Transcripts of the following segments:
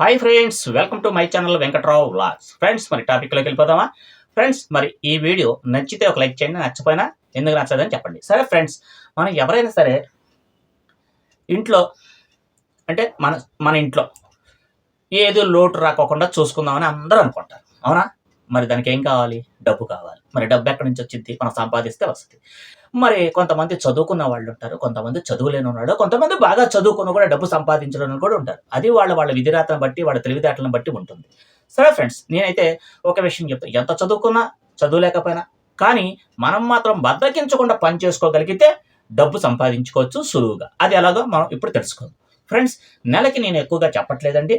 Hi friends welcome to my channel Venkatrao vlogs friends మరి టాపిక్లోకి వెళ్ళిపోదామా? ఫ్రెండ్స్ మరి ఈ వీడియో నచ్చితే ఒక లైక్ చేయండి నచ్చపోయినా ఎందుకు నచ్చదని చెప్పండి. సరే ఫ్రెండ్స్ మనం ఎవరైనా సరే ఇంట్లో అంటే మన మన ఇంట్లో ఏదో లోటు రాకోకుండా చూసుకుందామని అందరూ అనుకుంటారు. అవునా? మరి దానికి ఏం కావాలి? డబ్బు కావాలి. మరి డబ్బు ఎక్కడి నుంచి వచ్చింది? మనం సంపాదిస్తే వస్తుంది. మరి కొంతమంది చదువుకున్న వాళ్ళు ఉంటారు కొంతమంది చదువులేని ఉన్నాడు కొంతమంది బాగా చదువుకున్న కూడా డబ్బు సంపాదించడం కూడా ఉంటారు. అది వాళ్ళ వాళ్ళ విధిరాతను బట్టి వాళ్ళ తెలివితేటలను బట్టి ఉంటుంది. సరే ఫ్రెండ్స్ నేనైతే ఒక విషయం చెప్తాను ఎంత చదువుకున్నా చదువులేకపోయినా కానీ మనం మాత్రం బద్దకించకుండా పని చేసుకోగలిగితే డబ్బు సంపాదించుకోవచ్చు సులువుగా. అది ఎలాగో మనం ఇప్పుడు తెలుసుకోవాలి ఫ్రెండ్స్ నెలకి నేను ఎక్కువగా చెప్పట్లేదండి.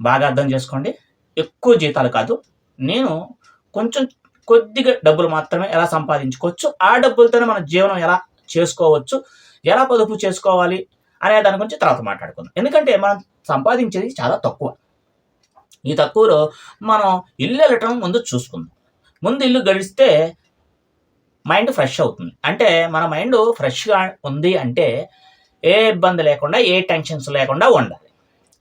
బాగా అర్థం చేసుకోండి. ఎక్కువ జీతాలు కాదు. నేను కొంచెం కొద్దిగా డబ్బులు మాత్రమే ఎలా సంపాదించుకోవచ్చు ఆ డబ్బులతోనే మన జీవనం ఎలా చేసుకోవచ్చు ఎలా పొదుపు చేసుకోవాలి అనే దాని గురించి తర్వాత మాట్లాడుకుందాం. ఎందుకంటే మనం సంపాదించేది చాలా తక్కువ. ఈ తక్కువలో మనం ఇల్లు వెళ్ళటం ముందు చూసుకుందాం. ముందు ఇల్లు గడిస్తే మైండ్ ఫ్రెష్ అవుతుంది. అంటే మన మైండ్ ఫ్రెష్గా ఉంది అంటే ఏ ఇబ్బంది లేకుండా ఏ టెన్షన్స్ లేకుండా ఉండాలి.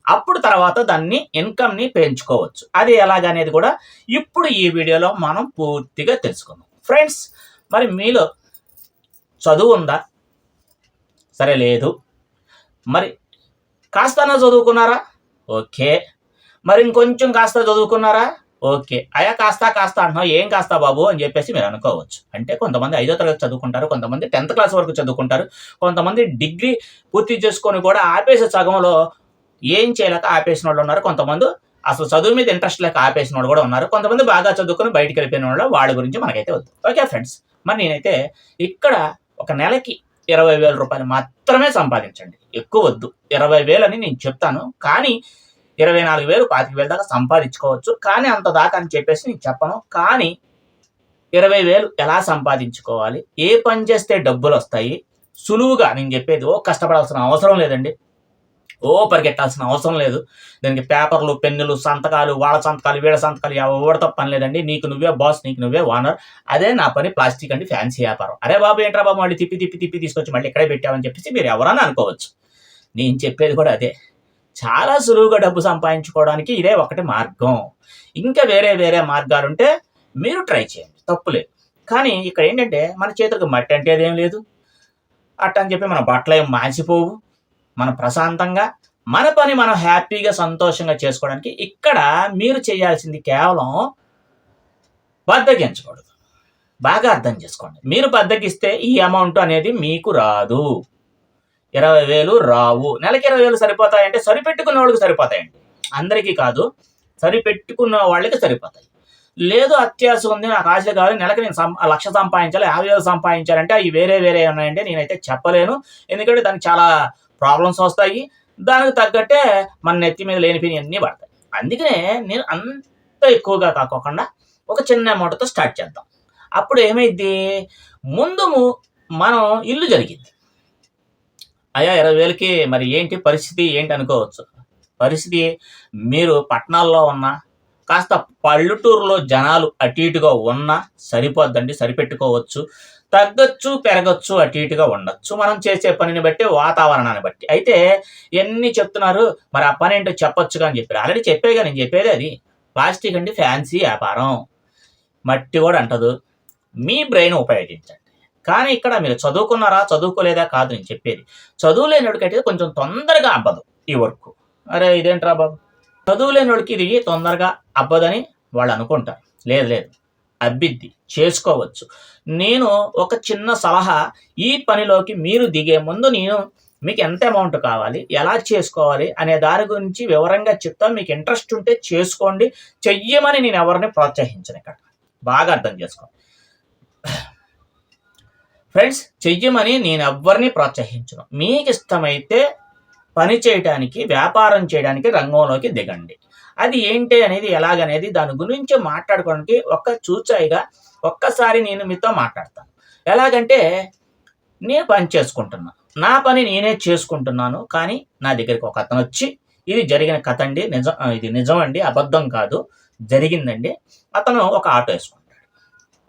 అప్పుడు తర్వాత దాన్ని ఇన్కమ్ని పెంచుకోవచ్చు. అది ఎలాగనేది కూడా ఇప్పుడు ఈ వీడియోలో మనం పూర్తిగా తెలుసుకుందాం. ఫ్రెండ్స్ మరి మీలో చదువు ఉందా? సరే లేదు. మరి కాస్తనా చదువుకున్నారా? ఓకే. మరి ఇంకొంచెం కాస్త చదువుకున్నారా? ఓకే. అయా కాస్త కాస్త అంటున్నావు. ఏం కాస్త బాబు అని చెప్పేసి మీరు అనుకోవచ్చు. అంటే కొంతమంది ఐదో తరగతి చదువుకుంటారు కొంతమంది టెన్త్ క్లాస్ వరకు చదువుకుంటారు కొంతమంది డిగ్రీ పూర్తి చేసుకొని కూడా ఆపేసే సగంలో ఏం చేయలేక ఆపేసిన వాళ్ళు ఉన్నారు. కొంతమంది అసలు చదువు మీద ఇంట్రెస్ట్ లేక ఆపేసిన వాళ్ళు కూడా ఉన్నారు. కొంతమంది బాగా చదువుకుని బయటికి వెళ్ళిపోయిన వాళ్ళు వాళ్ళ గురించి మనకైతే వద్దు. ఓకే ఫ్రెండ్స్ మరి నేనైతే ఇక్కడ ఒక నెలకి ఇరవై వేల రూపాయలు మాత్రమే సంపాదించండి. ఎక్కువ వద్దు. ఇరవై వేలు అని నేను చెప్తాను. కానీ ఇరవై నాలుగు వేలు పాతిక వేలు దాకా సంపాదించుకోవచ్చు. కానీ అంత దాకా అని చెప్పేసి నేను చెప్పను. కానీ ఇరవై వేలు ఎలా సంపాదించుకోవాలి? ఏ పని చేస్తే డబ్బులు వస్తాయి? సులువుగా నేను చెప్పేది ఓ కష్టపడాల్సిన అవసరం లేదండి. ఓ పరిగెట్టాల్సిన అవసరం లేదు. దానికి పేపర్లు పెన్నులు సంతకాలు వాళ్ళ సంతకాలు వీళ్ళ సంతకాలు ఎవరితో పని లేదండి. నీకు నువ్వే బాస్ నీకు నువ్వే ఓనర్. అదే నా పని ప్లాస్టిక్ అండి ఫ్యాన్సీ వ్యాపారం. అరే బాబు ఏంట్రా బాబు మళ్ళీ తిప్పి తిప్పి తిప్పి తీసుకొచ్చి మళ్ళీ ఇక్కడే పెట్టామని చెప్పేసి మీరు ఎవరన్నా అనుకోవచ్చు. నేను చెప్పేది కూడా అదే. చాలా సులువుగా డబ్బు సంపాదించుకోవడానికి ఇదే ఒకటి మార్గం. ఇంకా వేరే వేరే మార్గాలు ఉంటే మీరు ట్రై చేయండి. తప్పులేదు కానీ ఇక్కడ ఏంటంటే మన చేతులకు మట్టి అంటే అదేం లేదు. అట్ట అని చెప్పి మన బట్టలు ఏం మాసిపోవు. మనం ప్రశాంతంగా మన పని మనం హ్యాపీగా సంతోషంగా చేసుకోవడానికి ఇక్కడ మీరు చేయాల్సింది కేవలం బద్దగించకూడదు బాగా అర్థం చేసుకోండి. మీరు బద్దకిస్తే ఈ అమౌంట్ అనేది మీకు రాదు. ఇరవై వేలు రావు. నెలకి ఇరవై వేలు సరిపోతాయంటే సరిపెట్టుకున్న వాళ్ళకి సరిపోతాయండి. అందరికీ కాదు సరిపెట్టుకున్న వాళ్ళకి సరిపోతాయి. లేదు అత్యాశ ఉంది నాకు ఆశ కాదు నెలకి నేను లక్ష సంపాదించాలి యాభై వేలు సంపాదించాలంటే అవి వేరే వేరే ఉన్నాయంటే నేనైతే చెప్పలేను. ఎందుకంటే దానికి చాలా ప్రాబ్లమ్స్ వస్తాయి. దానికి తగ్గట్టే మన నెత్తి మీద లేనిపోయిన అన్నీ పడతాయి. అందుకనే నేను అంత ఎక్కువగా కాకోకుండా ఒక చిన్న అమౌంట్తో స్టార్ట్ చేద్దాం. అప్పుడు ఏమైంది ముందు మనం ఇల్లు జరిగింది. అయ్యా ఇరవై వేలకి మరి ఏంటి పరిస్థితి? ఏంటి అనుకోవచ్చు. పరిస్థితి మీరు పట్టణాల్లో ఉన్నా కాస్త పల్లెటూరులో జనాలు అటు ఇటుగా ఉన్నా సరిపోద్దండి సరిపెట్టుకోవచ్చు. తగ్గచ్చు పెరగచ్చు అటు ఇటుగా ఉండొచ్చు. మనం చేసే పనిని బట్టి వాతావరణాన్ని బట్టి. అయితే ఎన్ని చెప్తున్నారు మరి ఆ పని ఏంటో చెప్పొచ్చుగా అని చెప్పారు. ఆల్రెడీ చెప్పేగా నేను చెప్పేది అది. ప్లాస్టిక్ అండి ఫ్యాన్సీ వ్యాపారం. మట్టి కూడా అంటదు. మీ బ్రెయిన్ ఉపయోగించండి. కానీ ఇక్కడ మీరు చదువుకున్నారా చదువుకోలేదా కాదు నేను చెప్పేది. చదువు కొంచెం తొందరగా అబ్బదు ఈ వర్క్. అరే ఇదేంట్రా బాబు? చదువు వాడికి ఇది తొందరగా అబ్బదని వాళ్ళు అనుకుంటారు. లేదు లేదు. అబ్బిద్ది. చేసుకోవచ్చు. నేను ఒక చిన్న సలహా. ఈ పనిలోకి మీరు దిగే ముందు నేను మీకు ఎంత అమౌంట్ కావాలి? ఎలా చేసుకోవాలి? అనే దాని గురించి వివరంగా చెప్తాను. మీకు ఇంట్రెస్ట్ ఉంటే చేసుకోండి. చెయ్యమని నేను ఎవరిని ప్రోత్సహించను ఇక్కడ బాగా అర్థం చేసుకోండి ఫ్రెండ్స్ చెయ్యమని నేను ఎవరిని ప్రోత్సహించను. మీకు ఇష్టమైతే పని చేయడానికి వ్యాపారం చేయడానికి రంగంలోకి దిగండి. అది ఏంటి అనేది ఎలాగనేది దాని గురించి మాట్లాడుకోవడానికి ఒక్క చూచాయిగా ఒక్కసారి నేను మీతో మాట్లాడతాను. ఎలాగంటే నేను పని చేసుకుంటున్నా. నా పని నేనే చేసుకుంటున్నాను కానీ నా దగ్గరికి ఒక అతను వచ్చి ఇది జరిగిన కథ అండి నిజం ఇది నిజం అండి అబద్ధం కాదు జరిగిందండి. అతను ఒక ఆటో వేసుకుంటాడు.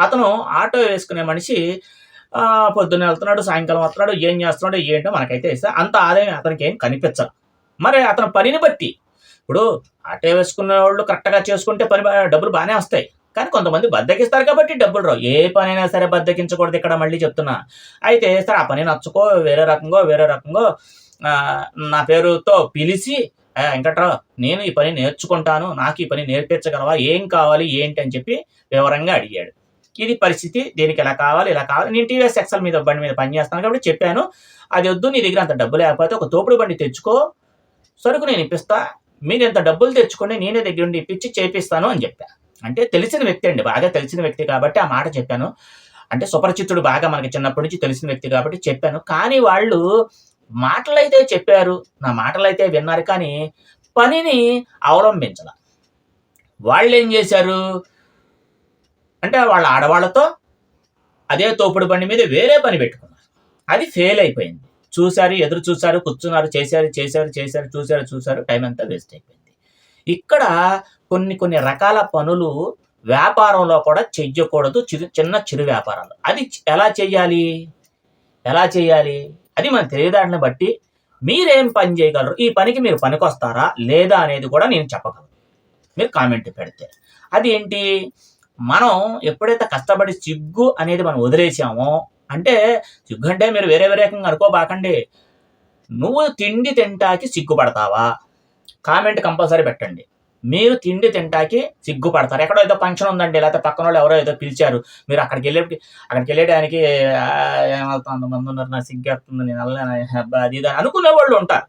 అతను ఆటో వేసుకునే మనిషి పొద్దున్న వెళ్తున్నాడు సాయంకాలం వస్తున్నాడు ఏం చేస్తున్నాడు ఏంటో మనకైతే ఇస్తే అంత ఆదాయం అతనికి ఏం కనిపించదు. మరి అతని పనిని బట్టి ఇప్పుడు ఆటే వేసుకున్న వాళ్ళు కరెక్ట్గా చేసుకుంటే పని డబ్బులు బాగానే వస్తాయి. కానీ కొంతమంది బద్దకిస్తారు కాబట్టి డబ్బులు రావు. ఏ పనైనా సరే బద్దకించకూడదు ఇక్కడ మళ్ళీ చెప్తున్నా. అయితే సరే ఆ పని నచ్చుకో వేరే రకంగా వేరే రకంగా నా పేరుతో పిలిచి వెంకట్రావు నేను ఈ పని నేర్చుకుంటాను. నాకు ఈ పని నేర్పించగలవా? ఏం కావాలి? ఏంటి? అని చెప్పి వివరంగా అడిగాడు. ఇది పరిస్థితి దీనికి ఇలా కావాలి ఇలా కావాలి? నేను టీవీఎస్ ఎక్సెల్ మీద బండి మీద పని చేస్తాను కాబట్టి చెప్పాను. అది వద్దు నీ దగ్గర అంత డబ్బు లేకపోతే ఒక తోపుడు బండి తెచ్చుకో. సరుకు నేను ఇప్పిస్తా మీరు ఎంత డబ్బులు తెచ్చుకొని నేనే దగ్గర ఉండి ఇప్పించి చేపిస్తాను అని చెప్పాను అంటే తెలిసిన వ్యక్తి అండి బాగా తెలిసిన వ్యక్తి కాబట్టి ఆ మాట చెప్పాను. అంటే సుపరిచితుడు బాగా మనకి చిన్నప్పటి నుంచి తెలిసిన వ్యక్తి కాబట్టి చెప్పాను. కానీ వాళ్ళు మాటలైతే చెప్పారు నా మాటలైతే విన్నారు కానీ పనిని అవలంబించాల. వాళ్ళు ఏం చేశారు? అంటే వాళ్ళ ఆడవాళ్ళతో అదే తోపుడు బండి మీద వేరే పని పెట్టుకున్నారు. అది ఫెయిల్ అయిపోయింది. చూశారు ఎదురు చూశారు కూర్చున్నారు చేశారు చేశారు చేశారు చూశారు చూశారు టైం అంతా వేస్ట్ అయిపోయింది. ఇక్కడ కొన్ని కొన్ని రకాల పనులు వ్యాపారంలో కూడా చెయ్యకూడదు. చిరు చిన్న చిరు వ్యాపారాలు. అది ఎలా చేయాలి ఎలా చేయాలి అది మన తెలియదాన్ని బట్టి మీరేం పని చేయగలరు? ఈ పనికి మీరు పనికొస్తారా? లేదా అనేది కూడా నేను చెప్పగలను. మీరు కామెంట్ పెడితే. అది ఏంటి మనం ఎప్పుడైతే కష్టపడి సిగ్గు అనేది మనం వదిలేసామో అంటే సిగ్గు అంటే మీరు వేరే వేరే రకంగా అనుకోబాకండి. నువ్వు తిండి తింటాకి సిగ్గుపడతావా? కామెంట్ కంపల్సరీ పెట్టండి. మీరు తిండి తింటాకి సిగ్గుపడతారు. ఎక్కడో ఏదో ఫంక్షన్ ఉందండి లేకపోతే పక్కన వాళ్ళు ఎవరో ఏదో పిలిచారు. మీరు అక్కడికి వెళ్ళే అక్కడికి వెళ్ళేటానికి "ఆ, ఏం అంతమంది ఉన్నారు నా సిగ్గేస్తుంది నేను వెళ్ళలేను? అది ఇది అని అనుకునే వాళ్ళు ఉంటారు.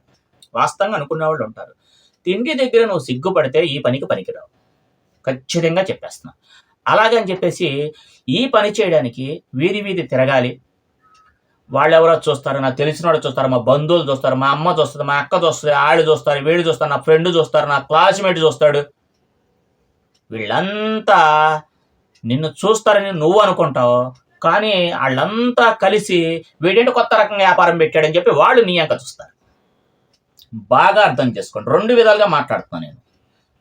వాస్తవంగా అనుకునే వాళ్ళు ఉంటారు. తిండి దగ్గర నువ్వు సిగ్గుపడితే ఈ పనికి పనికిరావు. ఖచ్చితంగా చెప్పేస్తున్నా. అలాగని చెప్పేసి ఈ పని చేయడానికి వీధి వీధి తిరగాలి. వాళ్ళు ఎవరో చూస్తారు నాకు తెలిసిన వాళ్ళు చూస్తారు మా బంధువులు చూస్తారు మా అమ్మ చూస్తుంది మా అక్క చూస్తుంది ఆళ్ళు చూస్తారు వీళ్ళు చూస్తారు నా ఫ్రెండ్ చూస్తారు నా క్లాస్మేట్ చూస్తాడు. వీళ్ళంతా నిన్ను చూస్తారని నువ్వు అనుకుంటావు కానీ వాళ్ళంతా కలిసి వీడేంటి కొత్త రకంగా వ్యాపారం పెట్టాడని చెప్పి వాళ్ళు నీ అంక చూస్తారు. బాగా అర్థం చేసుకోండి. రెండు విధాలుగా మాట్లాడుతున్నాను నేను.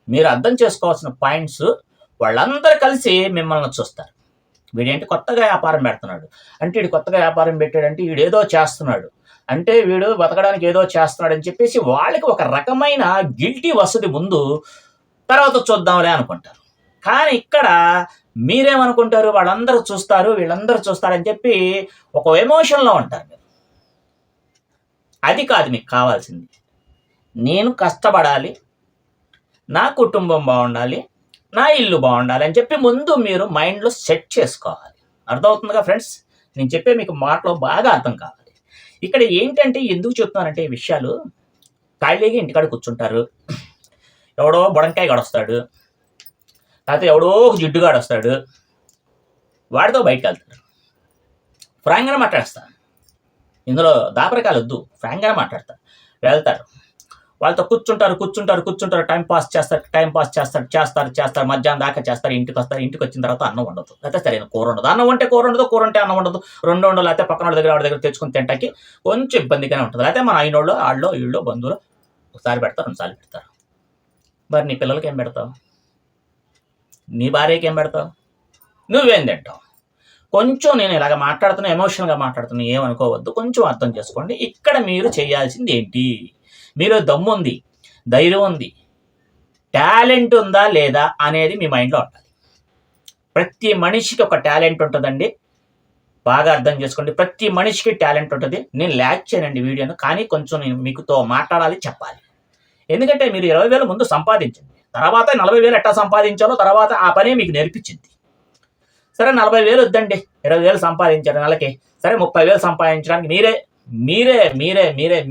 మీరు అర్థం చేసుకోవాల్సిన పాయింట్స్ వాళ్ళందరూ కలిసి మిమ్మల్ని చూస్తారు. వీడేంటి కొత్తగా వ్యాపారం పెడుతున్నాడు. అంటే వీడు కొత్తగా వ్యాపారం పెట్టాడంటే వీడు ఏదో చేస్తున్నాడు. అంటే వీడు బతకడానికి ఏదో చేస్తున్నాడు అని చెప్పేసి వాళ్ళకి ఒక రకమైన గిల్టీ వసతి ముందు తర్వాత చూద్దాంలే అనుకుంటారు. కానీ ఇక్కడ మీరేమనుకుంటారు? వాళ్ళందరూ చూస్తారు వీళ్ళందరూ చూస్తారని చెప్పి ఒక ఎమోషన్లో ఉంటారు మీరు. అది కాదు మీకు కావాల్సింది. నేను కష్టపడాలి నా కుటుంబం బాగుండాలి నా ఇల్లు బాగుండాలి అని చెప్పి ముందు మీరు మైండ్లో సెట్ చేసుకోవాలి. అర్థమవుతుందిగా ఫ్రెండ్స్? నేను చెప్పే మీకు మాటలో బాగా అర్థం కావాలి. ఇక్కడ ఏంటంటే ఎందుకు చెప్తున్నానంటే ఈ విషయాలు ఖాళీగా ఇంటికాడ కూర్చుంటారు. ఎవడో బుడంకాయ గడొస్తాడు. లేకపోతే ఎవడో ఒక జిడ్డుగాడు వస్తాడు వాడితో బయటకు వెళ్తాడు. ఫ్రాంక్గానే మాట్లాడతాను ఇందులో దాపరకాలు వద్దు ఫ్రాంక్గానే మాట్లాడతాను వెళ్తారు వాళ్ళతో కూర్చుంటారు కూర్చుంటారు కూర్చుంటారు టైం పాస్ చేస్తారు టైం పాస్ చేస్తారు చేస్తారు చేస్తారు మధ్యాహ్నం దాకా చేస్తారు ఇంటికి వస్తారు ఇంటికి వచ్చిన తర్వాత అన్నం ఉండదు అయితే సరైన కూర ఉండదు. అన్నం ఉంటే కూర ఉండదు కూర ఉంటే అన్నం ఉండదు రెండు వండలు లేకపోతే పక్కన వాళ్ళ దగ్గర వాడి దగ్గర తెచ్చుకుని తింటాకి కొంచెం ఇబ్బందిగానే ఉంటుంది. లేకపోతే మన అయినోళ్ళు వాళ్ళు వీళ్ళు బంధువులు ఒకసారి పెడతారు రెండుసార్లు పెడతారు. మరి నీ పిల్లలకి ఏం పెడతావు? నీ భార్యకి ఏం పెడతావు? నువ్వేం తింటావు? కొంచెం నేను ఇలాగ మాట్లాడుతున్నా ఎమోషనల్గా మాట్లాడుతున్నా ఏమనుకోవద్దు. కొంచెం అర్థం చేసుకోండి. ఇక్కడ మీరు చేయాల్సింది ఏంటి? మీరు దమ్ము ఉంది ధైర్యం ఉంది టాలెంట్ ఉందా లేదా అనేది మీ మైండ్లో ఉండాలి ప్రతి మనిషికి ఒక టాలెంట్ ఉంటుందండి. బాగా అర్థం చేసుకోండి. ప్రతి మనిషికి టాలెంట్ ఉంటుంది. నేను ల్యాక్ చేయనండి వీడియోను కానీ కొంచెం నేను మీకుతో మాట్లాడాలి చెప్పాలి. ఎందుకంటే మీరు ఇరవై వేలు ముందు సంపాదించండి. తర్వాత నలభై వేలు ఎట్లా సంపాదించాలో తర్వాత ఆ పనే మీకు నేర్పించింది. సరే నలభై వేలు వద్దండి. ఇరవై వేలు సంపాదించారు నెలకి. సరే ముప్పై వేలు సంపాదించడానికి మీరే మీరే మీరే మీరే